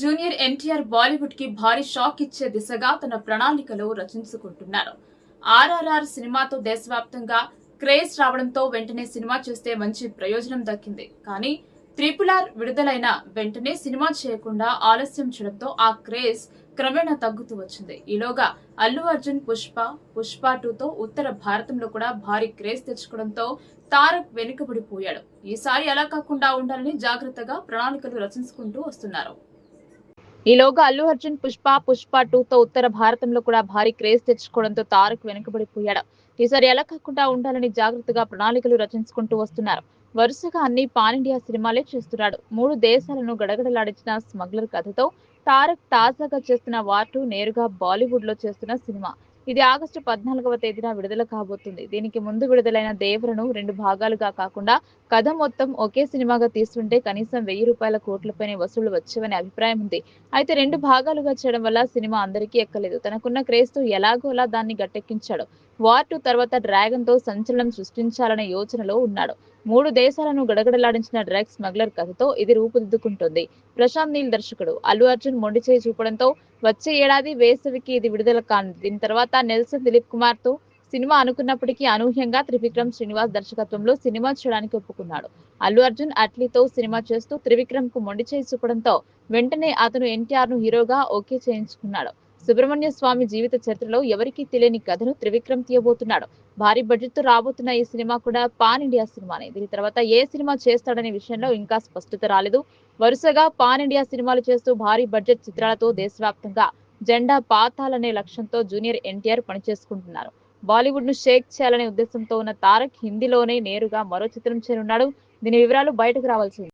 Junior NTR బాలీవుడ్కి భారీ shock ఇచ్చే దిశగా తన ప్రణాళికలు రచించుకుంటున్నారు. ఆర్ఆర్ఆర్ సినిమాతో దేశవ్యాప్తంగా క్రేజ్ రావడంతో వెంటనే సినిమా చేస్తే మంచి ప్రయోజనం దక్కింది. కానీ త్రిపుల్ ఆర్ విడుదలైన వెంటనే సినిమా చేయకుండా ఆలస్యం చేయడంతో ఆ క్రేజ్ క్రమేణా తగ్గుతూ వచ్చింది. ఈలోగా అల్లు అర్జున్ పుష్ప పుష్ప టూతో ఉత్తర భారతంలో కూడా భారీ క్రేజ్ తెచ్చుకోవడంతో తారక్ వెనుకబడిపోయాడు. ఈసారి అలా కాకుండా ఉండాలని జాగ్రత్తగా ప్రణాళికలు రచించుకుంటూ వస్తున్నారు. ఈలోగా అల్లు అర్జున్ పుష్ప పుష్ప టూతో ఉత్తర భారతంలో కూడా భారీ క్రేజ్ తెచ్చుకోవడంతో తారక్ వెనుకబడిపోయాడు. ఈసారి ఎలా కాకుండా ఉండాలని జాగ్రత్తగా ప్రణాళికలు రచించుకుంటూ వస్తున్నారు. వరుసగా అన్ని పాన్ ఇండియా సినిమాలే చేస్తున్నాడు. మూడు దేశాలను గడగడలాడించిన స్మగ్లర్ కథతో తారక్ తాజాగా చేస్తున్న వాటు నేరుగా బాలీవుడ్లో చేస్తున్న సినిమా. ఇది ఆగస్టు పద్నాలుగవ తేదీన విడుదల కాబోతుంది. దీనికి ముందు విడుదలైన దేవరను రెండు భాగాలుగా కాకుండా కథ మొత్తం ఒకే సినిమాగా తీసుకుంటే కనీసం వెయ్యి రూపాయల కోట్లపైనే వసూళ్ళు వచ్చేవనే అభిప్రాయం ఉంది. అయితే రెండు భాగాలుగా చేయడం వల్ల సినిమా అందరికీ ఎక్కలేదు. తనకున్న క్రేజ్తో ఎలాగోలా దాన్ని గట్టెక్కించాడు. వార్ టూ తర్వాత డ్రాగన్తో సంచలనం సృష్టించాలనే యోచనలో ఉన్నాడు. మూడు దేశాలను గడగడలాడించిన డ్రగ్ స్మగ్లర్ కథతో ఇది రూపుదిద్దుకుంటుంది. ప్రశాంత్ నీల్ దర్శకుడు అల్లు అర్జున్ మొండి చేయి చూపడంతో వచ్చే ఏడాది వేసవికి ఇది విడుదల కానుంది. దీని తర్వాత నెల్సన్ దిలీప్ కుమార్తో సినిమా అనుకున్నప్పటికీ అనూహ్యంగా త్రివిక్రమ్ శ్రీనివాస్ దర్శకత్వంలో సినిమా చేయడానికి ఒప్పుకున్నాడు. అల్లు అర్జున్ అట్లీతో సినిమా చేస్తూ త్రివిక్రమ్కు మొండి చేయి చూపడంతో వెంటనే అతను ఎన్టీఆర్ను హీరోగా ఓకే చేయించుకున్నాడు. సుబ్రహ్మణ్య స్వామి జీవిత చరిత్రలో ఎవరికీ తెలియని కథను త్రివిక్రమ్ తీయబోతున్నాడు. భారీ బడ్జెట్తో రాబోతున్న ఈ సినిమా కూడా పాన్ ఇండియా సినిమానే. దీని తర్వాత ఏ సినిమా చేస్తాడనే విషయంలో ఇంకా స్పష్టత రాలేదు. వరుసగా పాన్ ఇండియా సినిమాలు చేస్తూ భారీ బడ్జెట్ చిత్రాలతో దేశవ్యాప్తంగా జెండా పాతాలనే లక్ష్యంతో జూనియర్ ఎన్టీఆర్ పనిచేసుకుంటున్నారు. బాలీవుడ్ను షేక్ చేయాలనే ఉద్దేశంతో ఉన్న తారక్ హిందీలోనే నేరుగా మరో చిత్రం చేరున్నాడు దీని వివరాలు బయటకు రావాల్సింది.